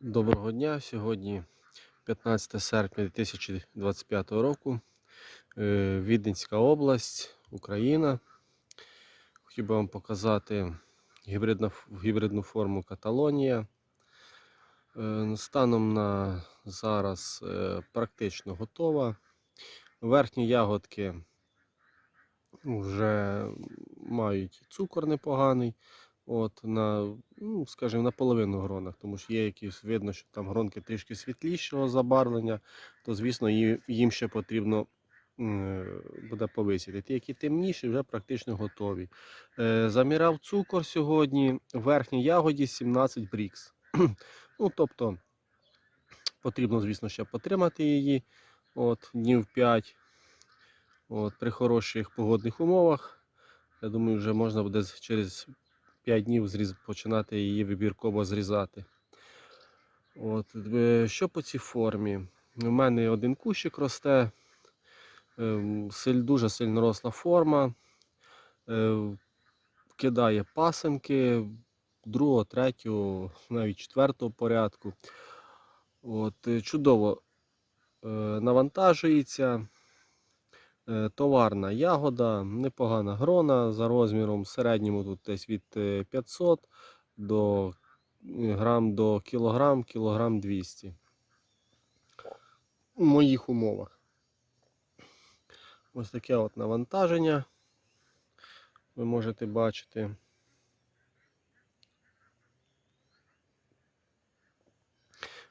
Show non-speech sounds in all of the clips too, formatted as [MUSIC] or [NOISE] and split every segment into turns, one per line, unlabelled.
Доброго дня. Сьогодні 15 серпня 2025 року. Е, Віденська область, Україна. Хотів би вам показати гібридна, гібридну форму Каталонія. Е, Станом на зараз е, практично готова. Верхні ягодки вже мають цукор непоганий. От, на, ну, скажімо, на половину гронах, тому що є якісь, видно, що там гронки трішки світлішого забарвлення, то звісно їм ще потрібно буде повисіти. Ті, які темніші, вже практично готові. Е, заміряв цукор сьогодні, в верхній ягоді 17 брікс. [CLEARS THROAT] ну, тобто потрібно, звісно, ще потримати її от, днів 5 от, при хороших погодних умовах. Я думаю, вже можна буде через 5 днів зріз, починати її вибірково зрізати. От, е, що по цій формі? У мене один кущик росте, ем, дуже сильно росла форма, е, кидає пасенки другого, третього, навіть четвертого порядку. От, е, чудово е, навантажується. Е, Товарна ягода, непогана грона за розміром, в середньому тут десь від е, 500 до е, грам до кілограм, кілограм 200. У моїх умовах. Ось таке от навантаження. Ви можете бачити.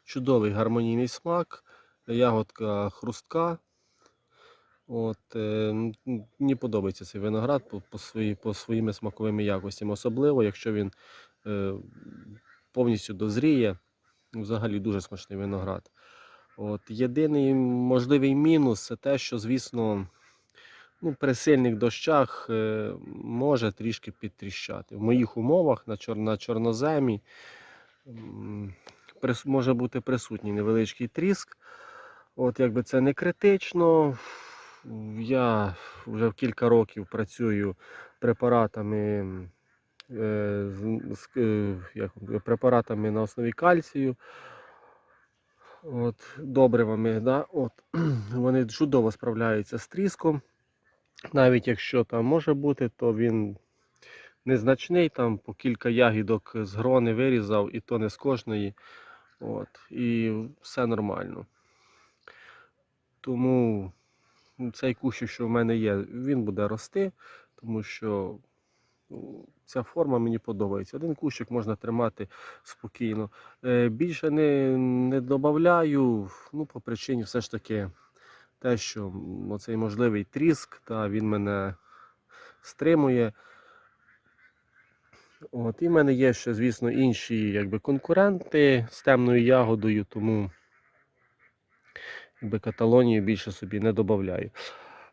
Чудовий гармонійний смак, ягодка хрустка. От, е, мені подобається цей виноград по, по, свої, по своїми смаковими якостями, особливо, якщо він е, повністю дозріє. Взагалі дуже смачний виноград. От, єдиний можливий мінус це те, що, звісно, ну, при сильних дощах е, може трішки підтріщати. В моїх умовах на, чор, на чорноземі прис- може бути присутній невеличкий тріск. От якби це не критично. Я вже кілька років працюю препаратами, е, е, як, препаратами на основі кальцію. От, добривами, да? От, [CLEARS THROAT] вони чудово справляються з тріском. Навіть якщо там може бути, то він незначний, там по кілька ягідок з грони вирізав, і то не з кожної. От, і все нормально. Тому цей кущик, що в мене є, він буде рости, тому що ну, ця форма мені подобається. Один кущик можна тримати спокійно. Е, Більше не, не додаю, ну, по причині все ж таки те, що м, оцей можливий тріск, та він мене стримує. От, і в мене є ще, звісно, інші якби, конкуренти з темною ягодою, тому якби, Каталонію більше собі не додаю.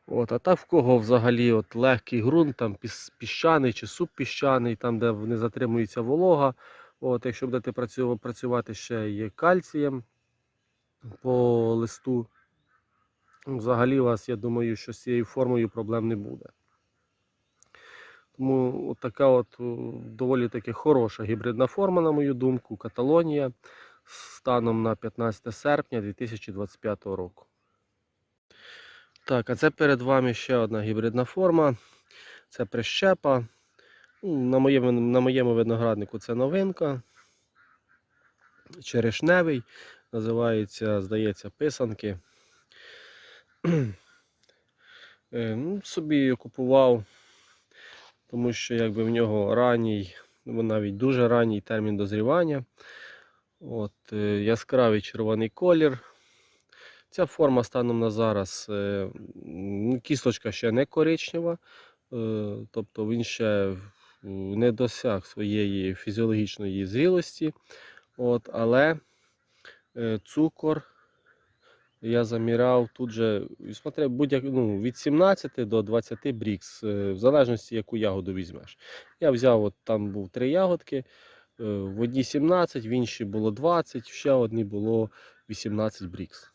От, а так в кого взагалі от легкий ґрунт, там піс- піщаний чи субпіщаний, там де не затримується волога. От, якщо будете працювати ще є кальцієм по листу, взагалі у вас, я думаю, що з цією формою проблем не буде. Тому от така от доволі таки хороша гібридна форма, на мою думку, Каталонія станом на 15 серпня 2025 року. Так, а це перед вами ще одна гібридна форма. Це прищепа. Ну, На моєму, на моєму винограднику це новинка. Черешневий. Називається, здається, писанки. [CLEARS THROAT] Е, ну, собі купував, тому що якби в нього ранній, ну, навіть дуже ранній термін дозрівання. От, е, яскравий червоний колір. Ця форма станом на зараз, е, кісточка ще не коричнева, е, тобто він ще не досяг своєї фізіологічної зрілості. От, але цукор я заміряв тут же, будь-як, ну, від 17 до 20 брікс, в залежності, яку ягоду візьмеш. Я взяв, от там був три ягодки, в одній 17, в іншій було 20, ще одній було 18 брікс.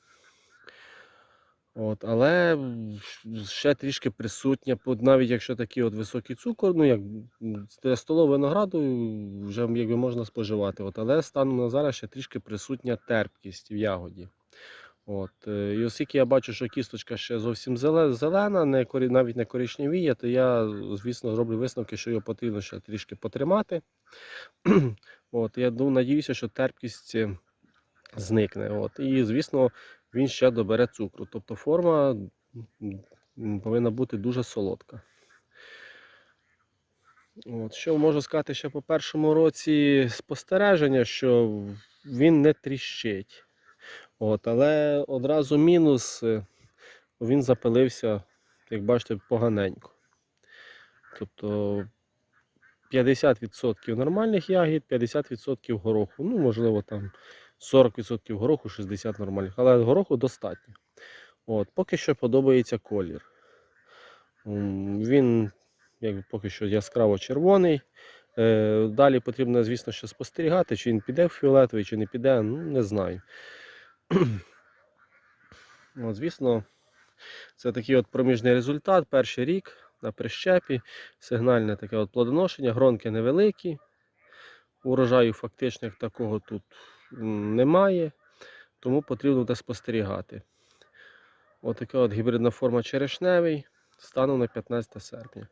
От, але ще трішки присутня, навіть якщо такий от високий цукор, ну як столового винограду вже якби можна споживати. От, але станом на зараз ще трішки присутня терпкість в ягоді. От, е, і оскільки я бачу, що кісточка ще зовсім зелена, не корі- навіть не коричневіє, то я, звісно, зроблю висновки, що його потрібно ще трішки потримати. [CLEARS THROAT] От, я думаю, надіюся, що терпкість е, зникне. От, і, звісно, він ще добере цукру. Тобто форма повинна бути дуже солодка. От, що можу сказати ще по першому році спостереження, що він не тріщить. От, але одразу мінус, е, він запилився, як бачите, поганенько. Тобто 50% нормальних ягід, 50% гороху. Ну, можливо, там 40% гороху, 60% нормальних. Але гороху достатньо. От, поки що подобається колір. Він як поки що яскраво червоний. Е, Далі потрібно, звісно, ще спостерігати, чи він піде в фіолетовий, чи не піде, ну не знаю. [CLEARS THROAT] От, звісно, це такий от проміжний результат. Перший рік на прищепі, сигнальне таке от плодоношення, гронки невеликі. Урожаю фактично як такого тут немає, тому потрібно буде спостерігати. Отака от гібридна форма черешневий станом на 15 серпня.